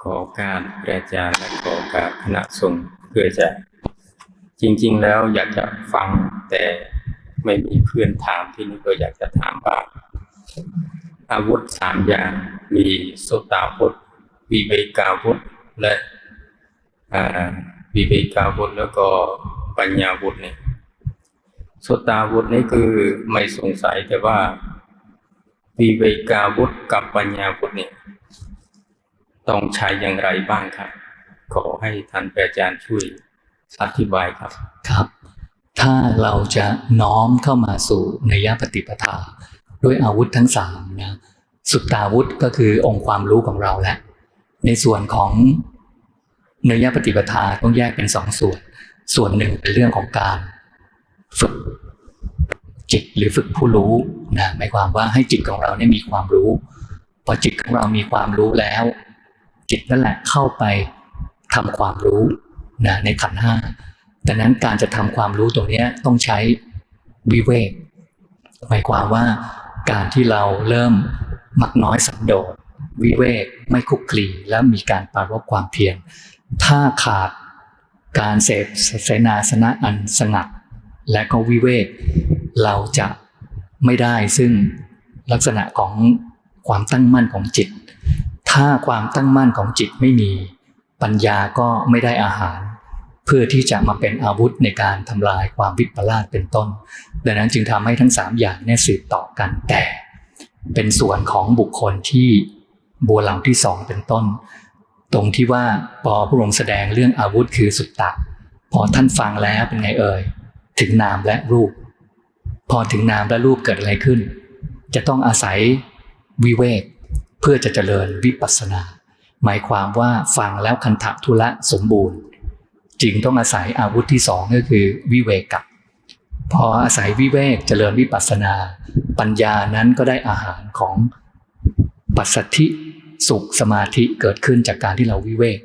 ขอการพระอาจารย์และขอการคณะสงฆ์เพื่อจะจริง ๆ แล้วอยากจะฟังแต่ไม่มีเพื่อนถามที่นี่ก็อยากจะถามว่าอาวุธสามอย่างมีโสตาวุธวิเวกาวุธและวิเวกาวุธแล้วก็ปัญญาวุธนี่โสตาวุธนี่คือไม่สงสัยแต่ว่าวิเวกาวุธกับปัญญาวุธนี่ ต้องใช้อย่างไรบ้างครับ ขอให้ท่านอาจารย์ช่วยอธิบายครับ ครับ ถ้าเราจะน้อมเข้ามาสู่ในยปฏิปทา ด้วยอาวุธทั้งสามนะสุตตาวุธก็คือองค์ความรู้ของเราและ ในส่วนของเนยปฏิปทาต้องแยกเป็นสองส่วน ส่วนหนึ่งเป็นเรื่องของการฝึกจิตหรือฝึกผู้รู้นะหมายความว่าให้จิตของเราเนี่ยมีความรู้ พอจิตของเรามีความรู้แล้ว จิตนั่นแหละเข้าไปทำความรู้นะในขันห้าดังนั้นการจะทำความรู้ตรงนี้ต้องใช้วิเวกหมายความว่าการที่เราเริ่มมักน้อยสันโดษวิเวกไม่คุกคลีและมีการปรารบความเพียรถ้าขาดการเสพเสนาสนะอันสงัด และก็วิเวก เราจะไม่ได้ซึ่งลักษณะของความตั้งมั่นของจิต ถ้าความตั้งมั่นของจิตไม่มี ปัญญาก็ไม่ได้อาหาร เพื่อที่จะมาเป็นอาวุธในการทำลายความวิปลาสเป็นต้น ดังนั้นจึงทำให้ทั้งสามอย่างเนี่ยสืบต่อกันแต่ เป็นส่วนของบุคคลที่บัวเหล่าที่สองเป็นต้น ตรงที่ว่าพอพระองค์แสดงเรื่องอาวุธคือสุตตะพอท่านฟังแล้วเป็นไงเอ่ยถึงนามและรูป พอถึงนามและรูปเกิดอะไรขึ้น จะต้องอาศัยวิเวก เพื่อจะเจริญวิปัสสนา หมายความว่าฟังแล้วคันธะทุละสมบูรณ์จึงต้องอาศัยอาวุธที่สองก็คือวิเวกกับ พออาศัยวิเวกเจริญวิปัสสนา ปัญญานั้นก็ได้อาหารของปัสสัทธิสุขสมาธิเกิดขึ้นจากการที่เราวิเวก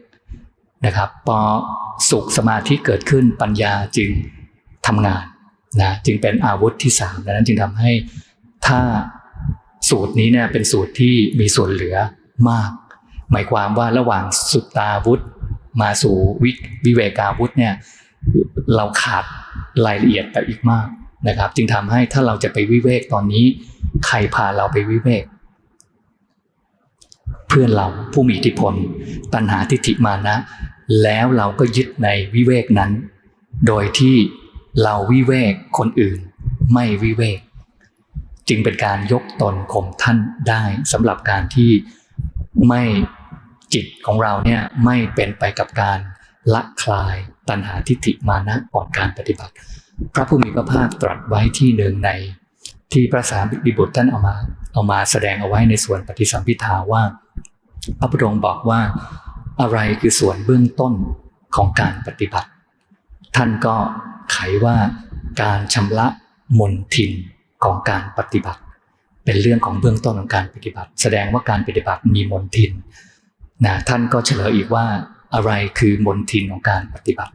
นะครับพอสุขสมาธิเกิดขึ้นปัญญาจึงทำงานนะจึงเป็นอาวุธที่สามดังนั้นจึงทำให้ถ้า สูตรนี้เนี่ยเป็นสูตรที่มีส่วนเหลือมาก หมายความว่าระหว่างสุตตาวุธ มาสู่วิวิเวกาวุธเนี่ยเราขาดรายละเอียดไปอีกมากนะครับ จึงทำให้ถ้าเราจะไปวิเวกตอนนี้ ใครพาเราไปวิเวก เพื่อนเราผู้มีอิทธิพล ตัณหาทิฏฐิมานะ แล้วเราก็ยึดในวิเวกนั้น โดยที่เราวิเวกคนอื่นไม่วิเวก จึงเป็นการยกตนข่มท่านได้สำหรับการที่ไม่จิตของเราเนี่ยไม่เป็นไปกับการละคลายตัณหาทิฏฐิมานะก่อนการปฏิบัติ พระผู้มีพระภาคตรัสไว้ที่หนึ่งใน ที่พระสารีบุตรท่านเอามาเอามาแสดงเอาไว้ในส่วนปฏิสัมพิทาว่า พระพุทธองค์บอกว่าอะไรคือส่วนเบื้องต้นของการปฏิบัติ ท่านก็ไขว่าการชำระมนทิน ของการปฏิบัติ เป็นเรื่องของเบื้องต้นของการปฏิบัติ แสดงว่าการปฏิบัติมีมนทินนะท่านก็เฉลยอีกว่าอะไรคือมนทินของการปฏิบัติ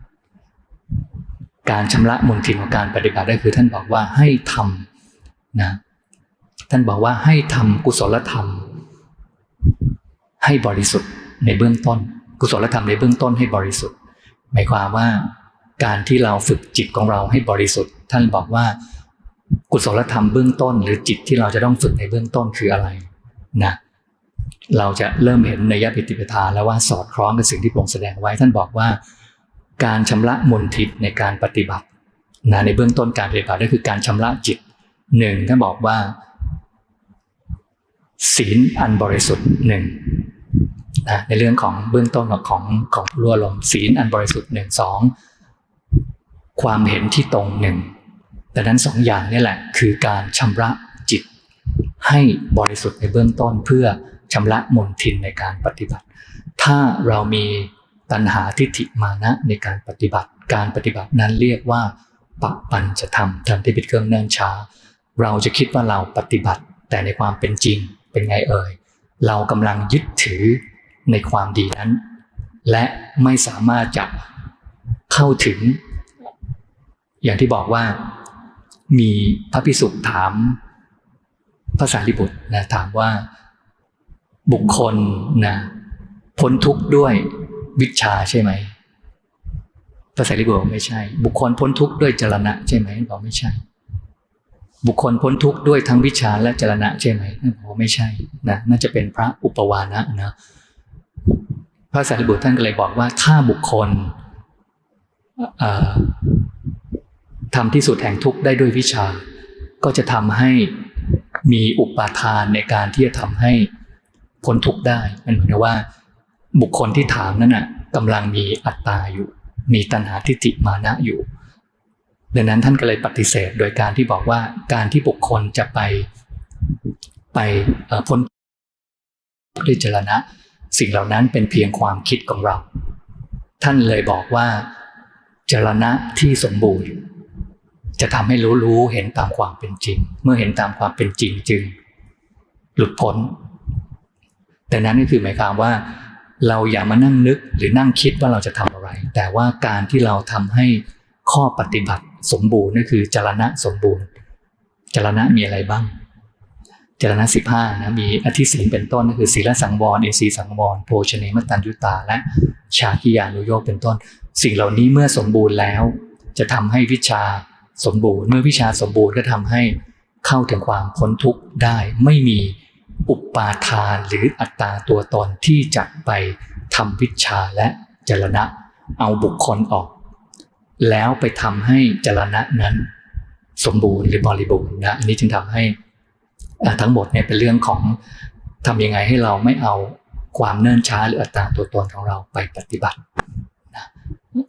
การชำระมนทินของการปฏิบัติก็คือท่านบอกว่าให้ทำนะท่านบอกว่าให้ทำกุศลธรรม ให้บริสุทธิ์ในเบื้องต้น กุศลธรรมในเบื้องต้นให้บริสุทธิ์ หมายความว่าการที่เราฝึกจิตของเราให้บริสุทธิ์ ท่านบอกว่า กุศลธรรมเบื้องต้น หรือจิตที่เราจะต้องฝึกในเบื้องต้นคืออะไรนะเราจะเริ่มเห็นในยปิติปทาแล้วว่าสอดคล้องกับสิ่งที่พระองค์แสดงไว้ท่านบอกว่า การชำระมนทินในการปฏิบัตินะในเบื้องต้นการปฏิบัติก็คือการชำระจิตหนึ่งท่านบอกว่า ศีลอันบริสุทธิ์หนึ่งนะในเรื่องของเบื้องต้นของของของรัวลมศีลอันบริสุทธิ์หนึ่งสองความเห็นที่ตรงหนึ่ง ดังนั้นสองอย่างนี่แหละ คือการชำระจิต ให้บริสุทธิ์ในเบื้องต้นเพื่อชำระมนทินในการปฏิบัติ ถ้าเรามีตัณหาทิฏฐิมานะในการปฏิบัติ การปฏิบัตินั้นเรียกว่าปะปัญจะทำทำที่เป็นเครื่องเนิ่นช้า เราจะคิดว่าเราปฏิบัติ แต่ในความเป็นจริงเป็นไงเอ่ย เรากำลังยึดถือในความดีนั้น และไม่สามารถจะเข้าถึง อย่างที่บอกว่า มีพระพิสุถามพระสารีบุตรนะถามว่าบุคคลนะพ้นทุกข์ด้วยวิชาใช่ไหมพระสารีบุตรบอกไม่ใช่ บุคคลพ้นทุกข์ด้วยจรณะใช่ไหมบอกไม่ใช่ บุคคลพ้นทุกข์ด้วยทั้งวิชาและจรณะใช่ไหมนั่นบอกว่าไม่ใช่นะน่าจะเป็นพระอุปวานะนะพระสารีบุตรท่านก็เลยบอกว่าถ้าบุคคล ทำที่สุดแห่งทุกข์ได้ด้วยวิชา ก็จะทำให้มีอุปาทานในการที่จะทำให้พ้นทุกข์ได้มันเหมือนกับว่า บุคคลที่ถามนั้นน่ะกำลังมีอัตตาอยู่ มีตัณหาทิฏฐิมานะอยู่ดังนั้นท่านก็เลยปฏิเสธโดยการที่บอกว่าการที่บุคคลจะไปไปพ้นด้วยจรณะ สิ่งเหล่านั้นเป็นเพียงความคิดของเรา ท่านเลยบอกว่าจรณะที่สมบูรณ์ จะทำให้รู้รู้เห็นตามความเป็นจริง เมื่อเห็นตามความเป็นจริงจึง หลุดพ้น แต่นั้นก็คือหมายความว่า เราอย่ามานั่งนึกหรือนั่งคิดว่าเราจะทำอะไร แต่ว่าการที่เราทำให้ข้อปฏิบัติสมบูรณ์นั่นคือจรณะสมบูรณ์ จรณะมีอะไรบ้าง จรณะสิบห้านะมีอธิศีลเป็นต้นก็คือศีลสังวรเอสีสังวรโภชเนมตัญยุตา และชาคิยานุโยกเป็นต้น สิ่งเหล่านี้เมื่อสมบูรณ์แล้ว จะทำให้วิชา สมบูรณ์ เมื่อวิชาสมบูรณ์ก็ทำให้เข้าถึงความพ้นทุกข์ได้ ไม่มีอุปาทานหรืออัตตาตัวตนที่จะไปทำวิชาและจรณะเอาบุคคลออก แล้วไปทำให้จรณะนั้น สมบูรณ์หรือบริบูรณ์นะอันนี้จึงทำให้ทั้งหมดเนี่ยเป็นเรื่องของทำยังไงให้เราไม่เอาความเนิ่นช้าหรืออัตตาตัวตนของเราไปปฏิบัตินะ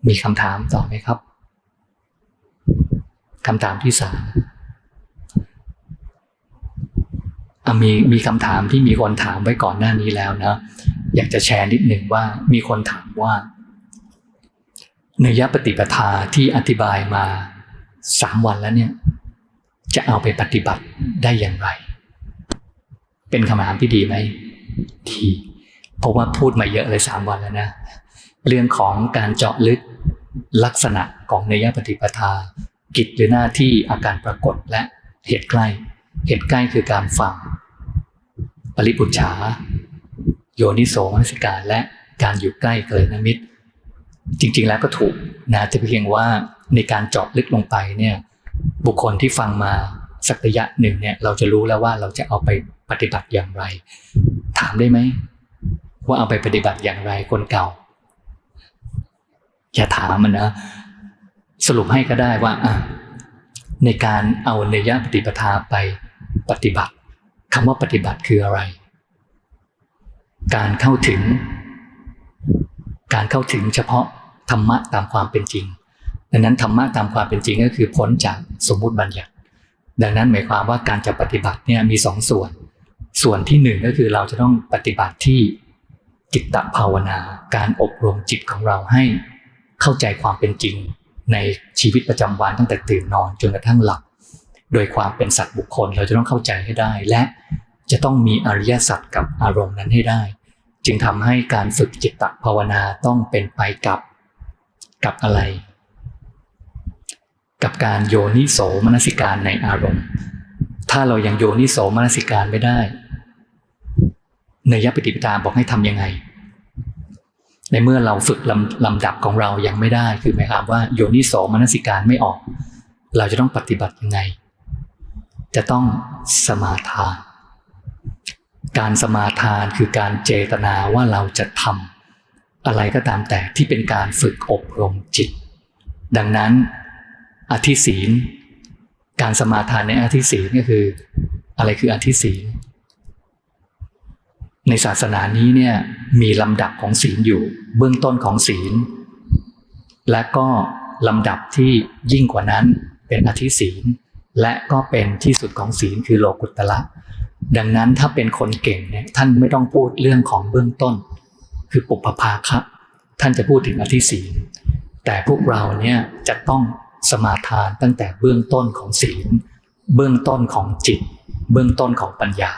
มีคำถามต่อไหมครับ คำถามที่สามมีมีคำถามที่มีคนถามไว้ก่อนหน้านี้แล้วนะ อยากจะแชร์นิดหนึ่งว่ามีคนถามว่าเนยปฏิปทาที่อธิบายมาสามวันแล้วเนี่ย จะเอาไปปฏิบัติได้อย่างไร เป็นคำถามที่ดีไหมดีเพราะว่าพูดมาเยอะเลยสามวันแล้วนะ เรื่องของการเจาะลึกลักษณะของเนยปฏิปทา กิจหรือหน้าที่อาการปรากฏและเหตุใกล้ เหตุใกล้คือการฟัง ปริปุจฉา โยนิโสมนสิการและการอยู่ใกล้เกิดนมิตร จริงๆแล้วก็ถูกนะแต่เพียงว่าในการเจาะลึกลงไปเนี่ยบุคคลที่ฟังมาสักระยะหนึ่งเนี่ยเราจะรู้แล้วว่าเราจะเอาไปปฏิบัติอย่างไร ถามได้ไหม ว่าเอาไปปฏิบัติอย่างไรคนเก่า อย่าถามมันนะ สรุปให้ก็ได้ว่าในการเอาเนยปฏิปทาไปปฏิบัติคำว่าปฏิบัติคืออะไร การเข้าถึง การเข้าถึงเฉพาะธรรมะตามความเป็นจริง ดังนั้นธรรมะตามความเป็นจริงก็คือพ้นจากสมมุติบัญญัติ ดังนั้นหมายความว่าการจะปฏิบัติเนี่ยมีสองส่วน ส่วนที่หนึ่งก็คือเราจะต้องปฏิบัติที่จิตตภาวนา การอบรมจิตของเราให้เข้าใจความเป็นจริง ในชีวิตประจำวันตั้งแต่ตื่นนอนจนกระทั่งหลับ โดยความเป็นสัตว์บุคคลเราจะต้องเข้าใจให้ได้ และจะต้องมีอริยสัจกับอารมณ์นั้นให้ได้ จึงทำให้การฝึกจิตตภาวนาต้องเป็นไปกับกับอะไร กับการโยนิโสมนสิการในอารมณ์ ถ้าเรายังโยนิโสมนสิการไม่ได้เนยปฏิปทาบอกให้ทำยังไง ในเมื่อเราฝึกลำลำดับของเรายังไม่ได้ คือหมายความว่าโยนิโสมนสิการไม่ออก เราจะต้องปฏิบัติยังไง จะต้องสมาทาน การสมาทานคือการเจตนาว่าเราจะทำอะไรก็ตามแต่ที่เป็นการฝึกอบรมจิต ดังนั้นอธิศีล การสมาทานในอธิศีลก็คือ อะไรคืออธิศีล ในศาสนานี้เนี่ยมีลำดับของศีลอยู่ เบื้องต้นของศีล และก็ลำดับที่ยิ่งกว่านั้นเป็นอธิศีล และก็เป็นที่สุดของศีลคือโลกุตละ ดังนั้นถ้าเป็นคนเก่งเนี่ยท่านไม่ต้องพูดเรื่องของเบื้องต้น คือปุพพาคะท่านจะพูดถึงอธิศีล แต่พวกเราเนี่ยจะต้องสมาทานตั้งแต่เบื้องต้นของศีล เบื้องต้นของจิต เบื้องต้นของปัญญา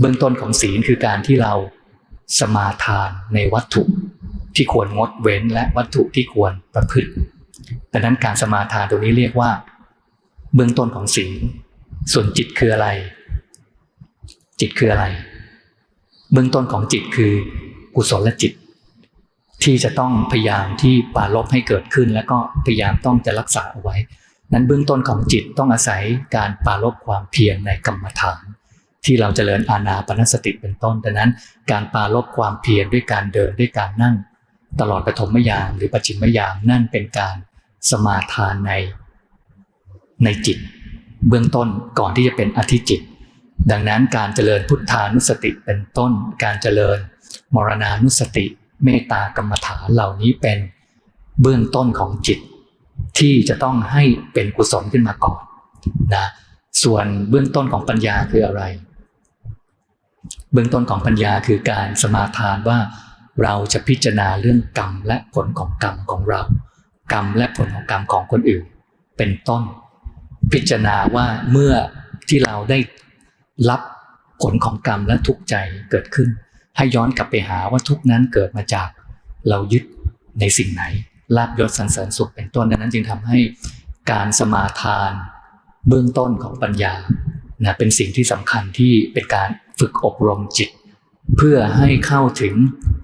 เบื้องต้นของศีลคือการที่เราสมาทานในวัตถุที่ควรงดเว้นและวัตถุที่ควรประพฤติดังนั้นการสมาทานตรงนี้เรียกว่า เบื้องต้นของศีลส่วนจิตคืออะไร จิตคืออะไร เบื้องต้นของจิตคือกุศลและจิต ที่จะต้องพยายามที่ปราลบให้เกิดขึ้น แล้วก็พยายามต้องจะรักษาเอาไว้ นั้นเบื้องต้นของจิตต้องอาศัยการปราลบความเพียรในกรรมฐาน ที่เราจเจริญอานาปนสติเป็นต้นดังนั้น การปราลบความเพียรด้วยการเดินด้วยการนั่ง ตลอดปฐมยามหรือปัจฉิมยามนั่นเป็นการสมาทานในในจิต เบื้องต้นก่อนที่จะเป็นอธิจิต ดังนั้นการเจริญพุทธานุสติเป็นต้น การเจริญมรณานุสติเมตตากรรมฐานเหล่านี้เป็นเบื้องต้นของจิต ที่จะต้องให้เป็นกุศลขึ้นมาก่อนนะส่วนเบื้องต้นของปัญญาคืออะไร เบื้องต้นของปัญญาคือการสมาทานว่า เราจะพิจารณาเรื่องกรรมและผลของกรรมของเรา กรรมและผลของกรรมของคนอื่น เป็นต้น พิจารณาว่าเมื่อที่เราได้รับผลของกรรมและทุกข์ใจเกิดขึ้น ให้ย้อนกลับไปหาว่าทุกนั้นเกิดมาจากเรายึดในสิ่งไหนลาบยศสรรเสริญสุขเป็นต้นดังนั้นจึงทำให้การสมาทานเบื้องต้นของปัญญานะเป็นสิ่งที่สำคัญที่เป็นการ ฝึกอบรมจิต เพื่อให้เข้าถึง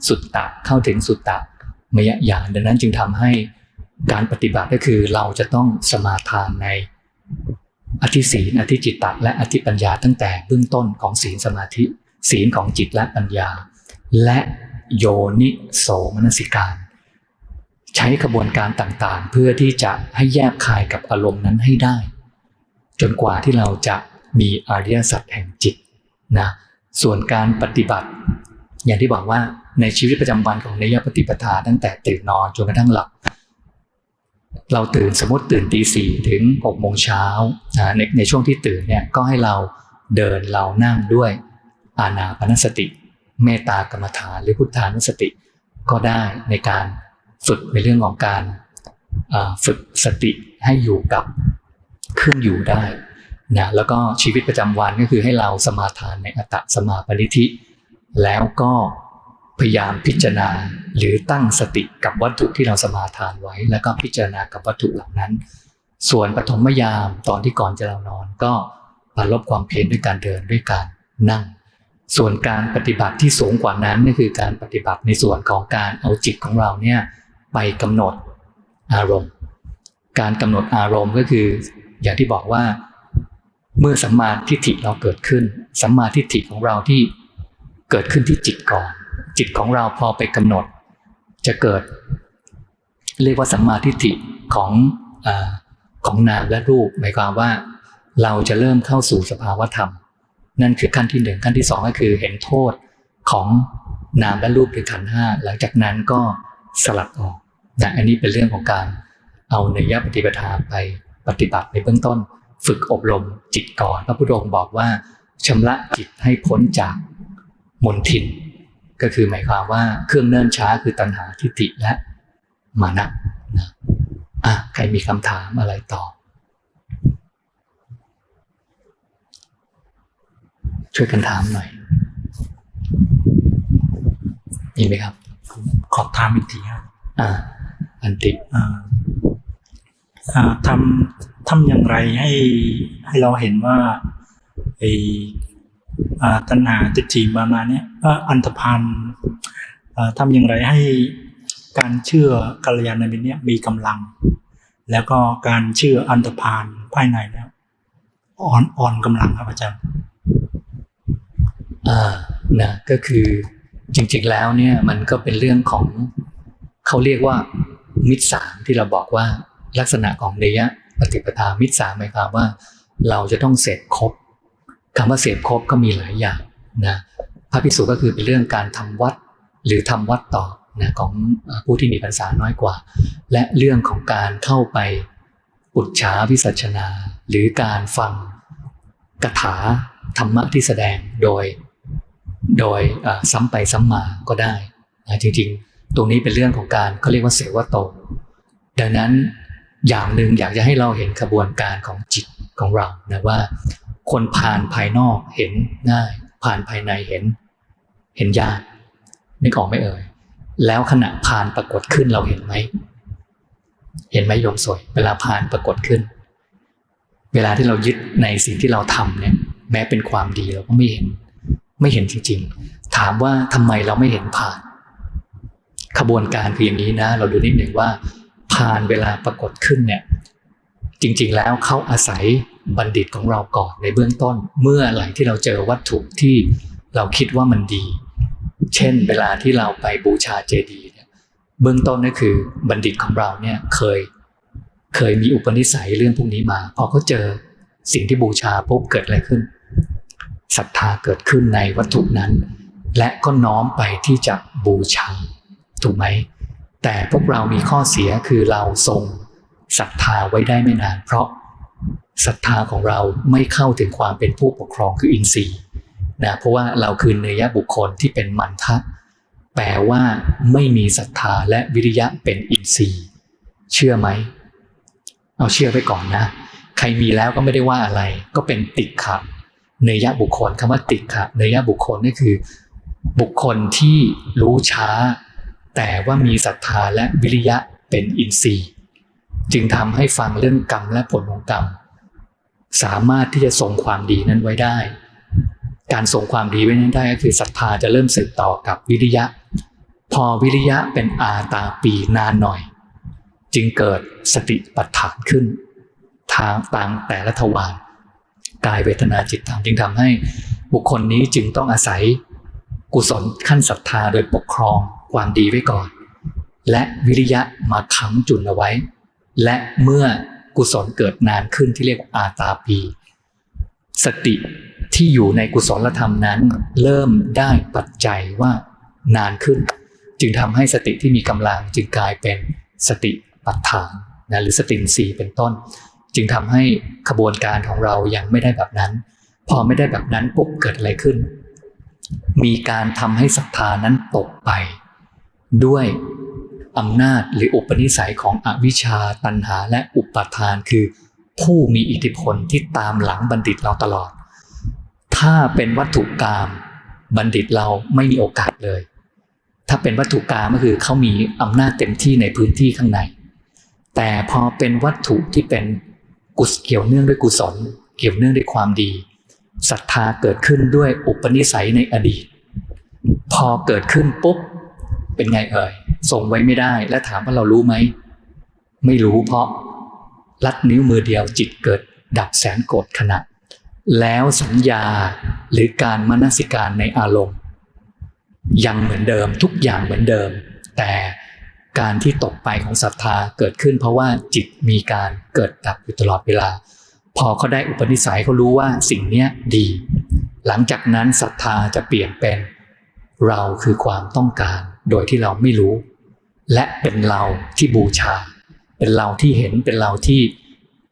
สุตตะเข้าถึงสุตตะมยญาณดังนั้นจึงทำให้การปฏิบัติก็คือเราจะต้องสมาทานในอธิศีลอธิจิตตะและอธิปัญญาตั้งแต่เบื้องต้นของศีลสมาธิ ศีลของจิตและปัญญา และโยนิโสมนสิการ ใช้กระบวนการต่างๆ เพื่อที่จะให้แยกคายกับอารมณ์นั้นให้ได้ จนกว่าที่เราจะมีอริยสัจแห่งจิตนะ ส่วนการปฏิบัติ อย่างที่บอกว่าในชีวิตประจำวันของนยปฏิปทาตั้งแต่ตื่นนอนจนกระทั่งหลับ เราตื่นสมมติตื่นตีสี่ถึงหกโมงเช้าในในช่วงที่ตื่นเนี่ยก็ให้เราเดินเรานั่งด้วยอานาปนสติ เมตตากรรมฐานหรือพุทธานุสติ ก็ได้ในการฝึกในเรื่องของการฝึกสติให้อยู่กับเครื่องอยู่ได้ นะแล้วก็ชีวิตประจำวันก็คือให้เราสมาทานในอัตตสมาปณิธิ แล้วก็พยายามพิจารณาหรือตั้งสติกับวัตถุที่เราสมาทานไว้ แล้วก็พิจารณากับวัตถุเหล่านั้น ส่วนปฐมยามตอนที่ก่อนจะเรานอน ก็ปรับลบความเพียรด้วยการเดินด้วยการนั่ง ส่วนการปฏิบัติที่สูงกว่านั้นก็คือการปฏิบัติในส่วนของการเอาจิตของเราเนี่ยไปกำหนดอารมณ์ การกำหนดอารมณ์ก็คือ อย่างที่บอกว่า เมื่อสัมมาทิฏฐิเราเกิดขึ้น สัมมาทิฏฐิของเราที่เกิดขึ้นที่จิตก่อน จิตของเราพอไปกำหนด จะเกิด เรียกว่าสัมมาทิฏฐิของอของนามและรูปหมายความว่า เราจะเริ่มเข้าสู่สภาวธรรม นั่นคือขั้นที่หนึ่งขั้นที่สองก็คือเห็นโทษของนามและรูปหรือขันห้าหลังจากนั้นก็สลัดออกนะอันนี้เป็นเรื่องของการเอาเนยปฏิปทาไปปฏิบัติในเบื้องต้น ฝึกอบรมจิตก่อน พระพุทธองค์บอกว่าชำระจิตให้พ้นจากมนทิน ก็คือหมายความว่าเครื่องเนิ่นช้าคือตัณหาทิฏฐิและมานะนะอะใครมีคำถามอะไรต่อ ช่วยกันถามหน่อยมีไหมครับ ขอถามอีกทีครับอ่า อันติอ่าอ่าทำ ทำอย่างไรให้ให้เราเห็นว่าไออ่าตัณหาจิตจีมานาเนี่ยอ่าอันธพาลอ่าทำอย่างไรให้การเชื่อกัลยาณมิตรเนี่ยมีกำลัง แล้วก็การเชื่ออันธพาลภายในแล้วอ่อนอ่อนกำลังครับอาจารย์อ่านะก็คือจริงๆแล้วเนี่ยมันก็เป็นเรื่องของเขาเรียกว่ามิตรสามที่เราบอกว่าลักษณะของเนย ปฏิปทามิตรสามหมายความว่า เราจะต้องเสพครบคำว่าเสพครบก็มีหลายอย่างนะพระภิกษุก็คือเป็นเรื่องการทำวัดหรือทำวัดต่อนะของผู้ที่มีพรรษาน้อยกว่า และเรื่องของการเข้าไปอุจฉาวิสัชนา หรือการฟังกถาธรรมะที่แสดงโดยโดยซ้ำไปซ้ำมาก็ได้นะจริงๆ ตรงนี้เป็นเรื่องของการเขาเรียกว่าเสวโต ดังนั้น อย่างหนึ่งอยากจะให้เราเห็นกระบวนการของจิตของเรานะว่า คนผ่านภายนอกเห็นง่าย ผ่านภายในเห็น เห็นยากนึกออกไหมเอ่ยแล้วขณะผ่านปรากฏขึ้นเราเห็นไหมเห็นไหมโยมสวยเวลาผ่านปรากฏขึ้น เวลาที่เรายึดในสิ่งที่เราทำเนี่ย แม้เป็นความดีเราก็ไม่เห็น ไม่เห็นจริง ๆ ถามว่าทำไมเราไม่เห็นผ่าน ขบวนการคืออย่างนี้นะ เราดูนิดหนึ่งว่า ผ่านเวลาปรากฏขึ้นเนี่ยจริงๆแล้วเขาอาศัยบัณฑิตของเราก่อนในเบื้องต้น เมื่อไหร่ที่เราเจอวัตถุที่เราคิดว่ามันดี เช่น เวลาที่เราไปบูชาเจดีย์เนี่ยเบื้องต้นก็คือบัณฑิตของเราเนี่ยเคยเคยมีอุปนิสัยเรื่องพวกนี้มาพอเขาเจอสิ่งที่บูชาปุ๊บเกิดอะไรขึ้นศรัทธาเกิดขึ้นในวัตถุนั้น และก็น้อมไปที่จะบูชาถูกไหม แต่พวกเรามีข้อเสียคือเราทรงศรัทธาไว้ได้ไม่นาน เพราะศรัทธาของเราไม่เข้าถึงความเป็นผู้ปกครองคืออินทรีย์นะเพราะว่าเราคือเนยบุคคลที่เป็นมันทะแปลว่าไม่มีศรัทธาและวิริยะเป็นอินทรีย์ เชื่อไหม เอาเชื่อไปก่อนนะ ใครมีแล้วก็ไม่ได้ว่าอะไร ก็เป็นติกขะเนยบุคคลคำว่าติกขะเนยบุคคลนี่คือ บุคคลที่รู้ช้า แต่ว่ามีศรัทธาและวิริยะเป็นอินทรีย์ จึงทำให้ฟังเรื่องกรรมและผลของกรรม สามารถที่จะส่งความดีนั้นไว้ได้ การส่งความดีไว้นั้นได้ก็คือศรัทธาจะเริ่มสืบต่อกับวิริยะ พอวิริยะเป็นอาตาปีนานหน่อย จึงเกิดสติปัฏฐานขึ้น ทางต่างแต่ละทวารกายเวทนาจิตธรรมจึงทำให้บุคคลนี้จึงต้องอาศัยกุศลขั้นศรัทธาโดยปกครอง ความดีไว้ก่อน และวิริยะมาค้ำจุนเอาไว้ และเมื่อกุศลเกิดนานขึ้นที่เรียกว่าอาตาปี สติที่อยู่ในกุศลธรรมนั้น เริ่มได้ปัจจัยว่านานขึ้น จึงทำให้สติที่มีกำลังจึงกลายเป็นสติปัฏฐานนะหรือสตินสีเป็นต้น จึงทำให้ขบวนการของเรายังไม่ได้แบบนั้น พอไม่ได้แบบนั้นปุ๊บเกิดอะไรขึ้น มีการทำให้ศรัทธานั้นตกไป ด้วยอำนาจหรืออุปนิสัยของอวิชชาตัณหาและอุปาทานคือ ผู้มีอิทธิพลที่ตามหลังบัณฑิตเราตลอด ถ้าเป็นวัตถุกรรมบัณฑิตเราไม่มีโอกาสเลย ถ้าเป็นวัตถุกรรมก็คือเขามีอำนาจเต็มที่ในพื้นที่ข้างใน แต่พอเป็นวัตถุที่เป็นกุศเกี่ยวเนื่องด้วยกุศล เกี่ยวเนื่องด้วยความดีศรัทธาเกิดขึ้นด้วยอุปนิสัยในอดีต พอเกิดขึ้นปุ๊บ เป็นไงเอ่ยส่งไว้ไม่ได้ และถามว่าเรารู้ไหม ไม่รู้เพราะลัดนิ้วมือเดียวจิตเกิด ดับแสนโกรธขณะ แล้วสัญญาหรือการมนสิการในอารมณ์ ยังเหมือนเดิมทุกอย่างเหมือนเดิม แต่การที่ตกไปของศรัทธาเกิดขึ้น เพราะว่าจิตมีการเกิดดับอยู่ตลอดเวลา พอเขาได้อุปนิสัยเขารู้ว่าสิ่งนี้ดี หลังจากนั้นศรัทธาจะเปลี่ยนเป็น เราคือความต้องการ โดยที่เราไม่รู้ และเป็นเราที่บูชา เป็นเราที่เห็นเป็นเราที่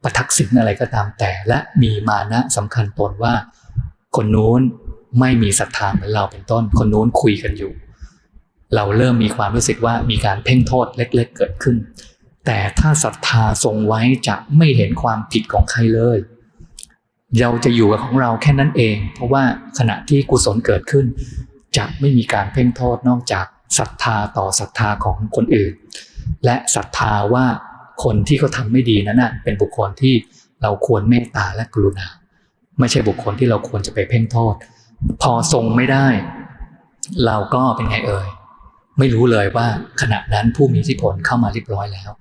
ประทักษิณอะไรก็ตามแต่ และมีมานะสำคัญตนว่า คนนู้นไม่มีศรัทธาเหมือนเราเป็นต้น คนนู้นคุยกันอยู่ เราเริ่มมีความรู้สึกว่ามีการเพ่งโทษเล็ก ๆ เกิดขึ้น แต่ถ้าศรัทธาทรงไว้จะไม่เห็นความผิดของใครเลยเราจะอยู่กับของเราแค่นั้นเอง เพราะว่าขณะที่กุศลเกิดขึ้นจะไม่มีการเพ่งโทษนอกจาก ศรัทธาต่อศรัทธาของคนอื่น และศรัทธาว่าคนที่เขาทำไม่ดีนั้นนะเป็นบุคคลที่เราควรเมตตาและกรุณา ไม่ใช่บุคคลที่เราควรจะไปเพ่งโทษ พอทรงไม่ได้ เราก็เป็นไงเอ่ยไม่รู้เลยว่าขณะนั้นผู้มีอิทธิพลเข้ามาเรียบร้อยแล้ว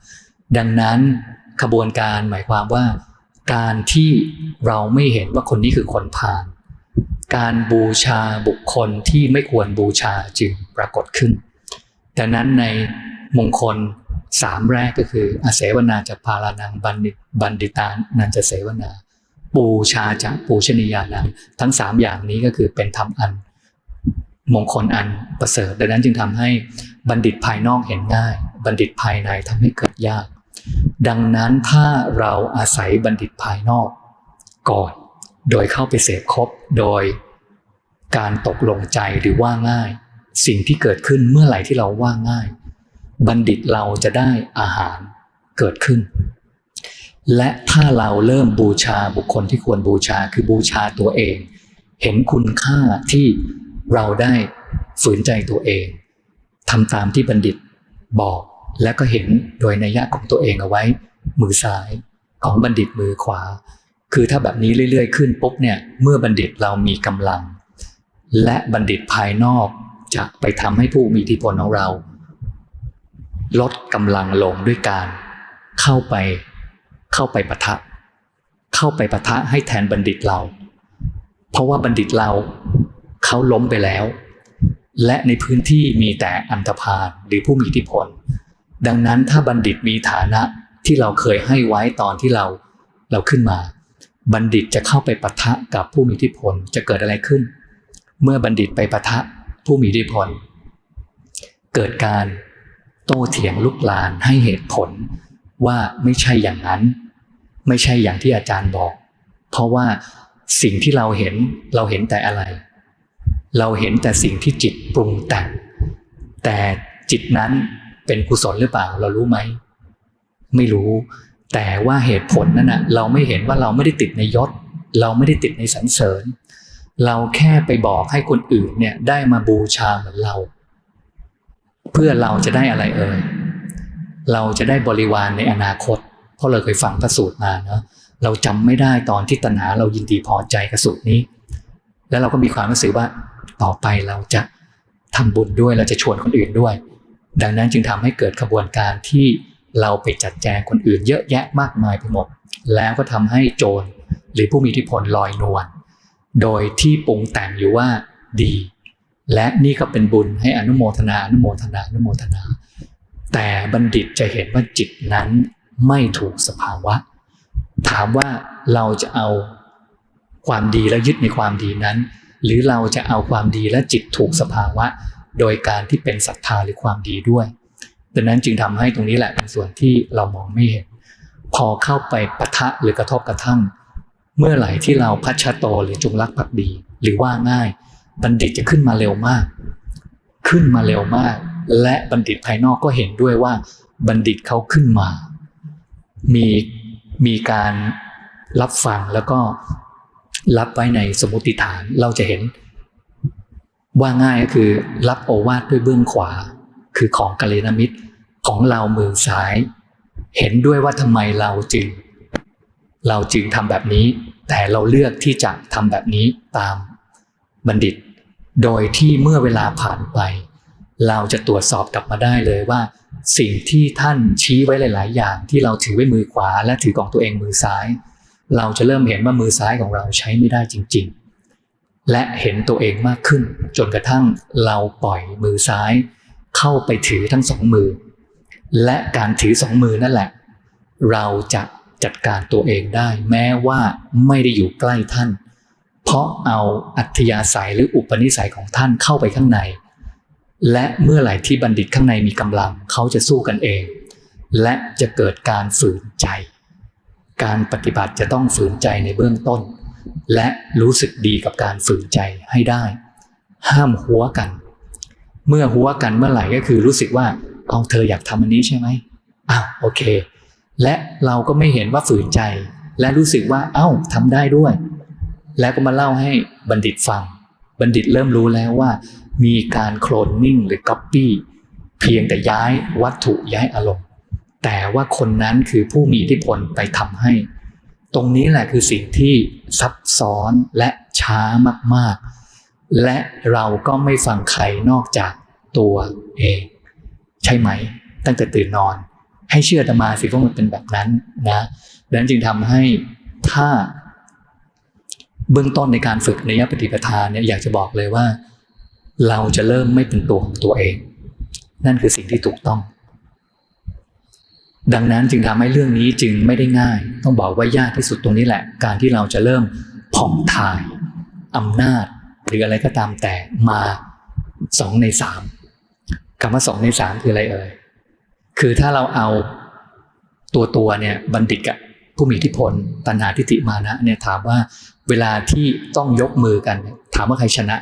ดังนั้นขบวนการหมายความว่า การที่เราไม่เห็นว่าคนนี้คือคนพาล การบูชาบุคคลที่ไม่ควรบูชาจึงปรากฏขึ้นดังนั้นในมงคลสามแรกก็คืออาเสวนาจะพาลานังบัณฑิตบัณฑิตานันจะเสวนาบูชาจะปูชนียานังทั้งสามอย่างนี้ก็คือเป็นธรรมอัน มงคลอันประเสริฐ ดังนั้นจึงทำให้บัณฑิตภายนอกเห็นง่าย บัณฑิตภายในทำให้เกิดยาก ดังนั้นถ้าเราอาศัยบัณฑิตภายนอกก่อน โดยเข้าไปเสพครบโดยการตกลงใจหรือว่าง่าย สิ่งที่เกิดขึ้นเมื่อไหร่ที่เราว่าง่าย บัณฑิตเราจะได้อาหารเกิดขึ้น และถ้าเราเริ่มบูชาบุคคลที่ควรบูชาคือบูชาตัวเอง เห็นคุณค่าที่เราได้ฝืนใจตัวเองทำตามที่บัณฑิตบอกและก็เห็นโดยนัยยะของตัวเองเอาไว้ มือซ้ายของบัณฑิตมือขวา คือถ้าแบบนี้เรื่อยๆขึ้นปุ๊บเนี่ยเมื่อบัณฑิตเรามีกำลัง และบัณฑิตภายนอกจะไปทำให้ผู้มีอิทธิพลของเรา ลดกำลังลงด้วยการเข้าไปเข้าไปปะทะ เข้าไปปะทะให้แทนบัณฑิตเรา เพราะว่าบัณฑิตเราเขาล้มไปแล้ว และในพื้นที่มีแต่อันธพาลหรือผู้มีอิทธิพล ดังนั้นถ้าบัณฑิตมีฐานะที่เราเคยให้ไว้ตอนที่เราเราขึ้นมา บัณฑิตจะเข้าไปปะทะกับผู้มีอิทธิพลจะเกิดอะไรขึ้น เมื่อบัณฑิตไปปะทะผู้มีอิทธิพล เกิดการโต้เถียงลุกลานให้เหตุผลว่าไม่ใช่อย่างนั้น ไม่ใช่อย่างที่อาจารย์บอก เพราะว่าสิ่งที่เราเห็นเราเห็นแต่อะไร เราเห็นแต่สิ่งที่จิตปรุงแต่งแต่จิตนั้นเป็นกุศลหรือเปล่าเรารู้ไหม ไม่รู้ แต่ว่าเหตุผลนั้นนะเราไม่เห็นว่าเราไม่ได้ติดในยศ เราไม่ได้ติดในสรรเสริญ เราแค่ไปบอกให้คนอื่นเนี่ยได้มาบูชาเหมือนเรา เพื่อเราจะได้อะไรเอ่ยเราจะได้บริวารในอนาคต เพราะเราเคยฟังพระสูตรมาเนาะเราจำไม่ได้ตอนที่ตัณหาเรายินดีพอใจกับสูตรนี้ แล้วเราก็มีความรู้สึกว่าต่อไปเราจะทำบุญด้วยเราจะชวนคนอื่นด้วย ดังนั้นจึงทำให้เกิดขบวนการที่ เราไปจัดแจงคนอื่นเยอะแยะมากมายไปหมด แล้วก็ทำให้โจรหรือผู้มีอิทธิพลลอยนวลโดยที่ปรุงแต่งอยู่ว่าดี และนี่ก็เป็นบุญให้อนุโมทนาอนุโมทนาอนุโมทนา แต่บัณฑิตจะเห็นว่าจิตนั้นไม่ถูกสภาวะ ถามว่าเราจะเอาความดีและยึดในความดีนั้น หรือเราจะเอาความดีและจิตถูกสภาวะ โดยการที่เป็นศรัทธาหรือความดีด้วย ดังนั้นจึงทำให้ตรงนี้แหละเป็นส่วนที่เรามองไม่เห็น พอเข้าไปปะทะหรือกระทบกระทั่ง เมื่อไหร่ที่เราพัชโตหรือจงรักภักดี หรือว่าง่ายบัณฑิตจะขึ้นมาเร็วมาก ขึ้นมาเร็วมาก และบัณฑิตภายนอกก็เห็นด้วยว่า บัณฑิตเขาขึ้นมา มีมีการรับฟังแล้วก็รับไว้ในสมมติฐานเราจะเห็น ว่าง่ายก็คือรับโอวาทด้วยเบื้องขวา คือของกัลยาณมิตรของเรามือซ้าย เห็นด้วยว่าทำไมเราจึง เราจึงทำแบบนี้ แต่เราเลือกที่จะทำแบบนี้ตามบัณฑิต โดยที่เมื่อเวลาผ่านไป เราจะตรวจสอบกลับมาได้เลยว่า สิ่งที่ท่านชี้ไว้หลาย ๆ อย่างที่เราถือไว้มือขวา และถือของตัวเองมือซ้าย เราจะเริ่มเห็นว่ามือซ้ายของเราใช้ไม่ได้จริง ๆ และเห็นตัวเองมากขึ้น จนกระทั่งเราปล่อยมือซ้าย เข้าไปถือทั้งสองมือ และการถือสองมือนั่นแหละ เราจะจัดการตัวเองได้ แม้ว่าไม่ได้อยู่ใกล้ท่าน เพราะเอาอัธยาศัยหรืออุปนิสัยของท่านเข้าไปข้างใน และเมื่อไหร่ที่บัณฑิตข้างในมีกำลังเขาจะสู้กันเอง และจะเกิดการฝืนใจ การปฏิบัติจะต้องฝืนใจในเบื้องต้น และรู้สึกดีกับการฝืนใจให้ได้ ห้ามหัวกัน เมื่อหัวกันเมื่อไหร่ก็คือรู้สึกว่าเอาเธออยากทำอันนี้ใช่ไหมอ้าวโอเค และเราก็ไม่เห็นว่าฝืนใจ และรู้สึกว่าเอ้าทำได้ด้วย แล้วก็มาเล่าให้บัณฑิตฟัง บัณฑิตเริ่มรู้แล้วว่า มีการโคลนนิ่งหรือก๊อปปี้เพียงแต่ย้ายวัตถุย้ายอารมณ์แต่ว่าคนนั้นคือผู้มีอิทธิพลไปทำให้ ตรงนี้แหละคือสิ่งที่ซับซ้อนและช้ามากๆ และเราก็ไม่ฟังใครนอกจากตัวเอง ใช่ไหม ตั้งแต่ตื่นนอน ให้เชื่ออาตมาสิว่ามันเป็นแบบนั้นนะดังนั้นจึงทำให้ถ้าเบื้องต้นในการฝึกในยปฏิปทานเนี่ยอยากจะบอกเลยว่า เราจะเริ่มไม่เป็นตัวของตัวเอง นั่นคือสิ่งที่ถูกต้อง ดังนั้นจึงทำให้เรื่องนี้จึงไม่ได้ง่าย ต้องบอกว่ายากที่สุดตรงนี้แหละ การที่เราจะเริ่มผ่องถ่ายอำนาจ หรืออะไรก็ตามแต่มาสองในสามคำว่าสองในสามคืออะไรเอ่ยคือถ้าเราเอาตัวตัวเนี่ยบัณฑิตกับผู้มีอิทธิพลตัณหาทิฏฐิมานะเนี่ยถามว่าเวลาที่ต้องยกมือกัน ถามว่าใครชนะ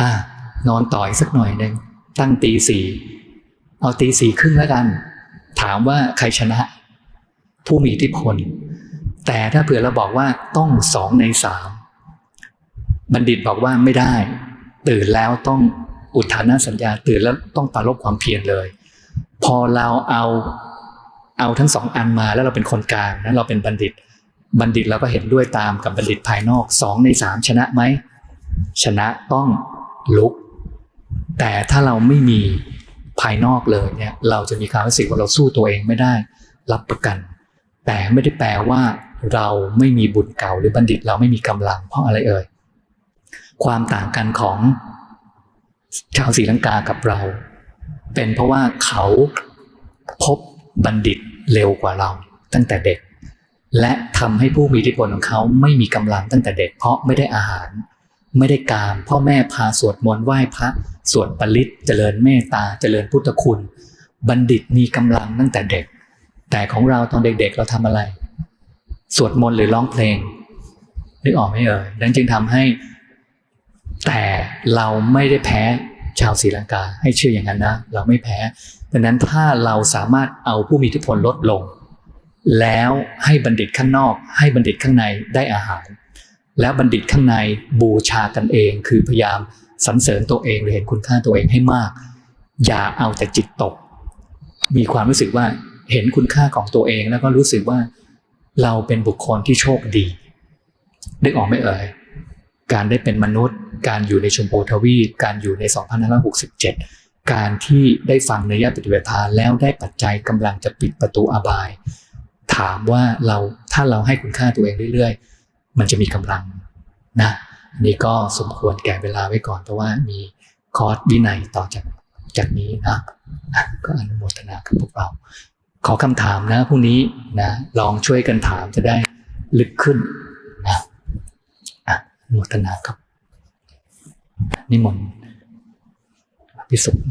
อ่านอนต่อยสักหน่อยหนึ่งตั้งตีสี่เอาตีสี่ครึ่งแล้วกัน ถามว่าใครชนะ ผู้มีอิทธิพล แต่ถ้าเผื่อเราบอกว่าต้องสองในสาม บัณฑิตบอกว่าไม่ได้ ตื่นแล้วต้องอุทานสัญญา ตื่นแล้วต้องปรารบความเพียรเลย พอเราเอาเอาทั้งสองอันมาแล้วเราเป็นคนกลางนะเราเป็นบัณฑิต บัณฑิตเราก็เห็นด้วยตามกับบัณฑิตภายนอกสองในสามชนะไหมชนะต้องลุก แต่ถ้าเราไม่มีภายนอกเลยเนี่ยเราจะมีความรู้สึกว่าเราสู้ตัวเองไม่ได้ รับประกัน แต่ไม่ได้แปลว่าเราไม่มีบุญเก่าหรือบัณฑิตเราไม่มีกำลังเพราะอะไรเอ่ย ความต่างกันของชาวศรีลังกากับเรา เป็นเพราะว่าเขาพบบัณฑิตเร็วกว่าเราตั้งแต่เด็ก และทำให้ผู้มีอิทธิพลของเขาไม่มีกำลังตั้งแต่เด็ก เพราะไม่ได้อาหาร ไม่ได้การพ่อแม่พาสวดมนต์ไหว้พระสวดปริตเจริญเมตตาเจริญพุทธคุณ บัณฑิตมีกำลังตั้งแต่เด็ก แต่ของเราตอนเด็กๆ เราทำอะไร สวดมนต์หรือร้องเพลงนึกออกไหมเอ่ยดังจึงทำให้ แต่เราไม่ได้แพ้ชาวศรีลังกา ให้เชื่ออย่างนั้นนะ เราไม่แพ้ดังนั้นถ้าเราสามารถเอาผู้มีอิทธิพลลดลง แล้วให้บัณฑิตข้างนอก ให้บัณฑิตข้างในได้อาหาร แล้วบัณฑิตข้างในบูชากันเอง คือพยายามสรรเสริญตัวเองหรือเห็นคุณค่าตัวเองให้มาก อย่าเอาแต่จิตตก มีความรู้สึกว่าเห็นคุณค่าของตัวเองแล้วก็รู้สึกว่าเราเป็นบุคคลที่โชคดีนึกออกไหมเอ่ย การได้เป็นมนุษย์ การอยู่ในชมพูทวีปการอยู่ใน 2567 การที่ได้ฟังเนยยะปฏิเวทาแล้วได้ปัจจัยกำลังจะปิดประตูอบาย ถามว่าเราถ้าเราให้คุณค่าตัวเองเรื่อยๆ มันจะมีกำลังนะนนี้ก็สมควรแก่เวลาไว้ก่อนเพราะว่ามีคอร์สวินัยต่อจากจากนี้นะก็อนุโมทนากับพวกเรา ขอคำถามนะพรุ่งนี้นะลองช่วยกันถามจะได้ลึกขึ้น โมทนาครับ นิมนต์พิสุทธิ์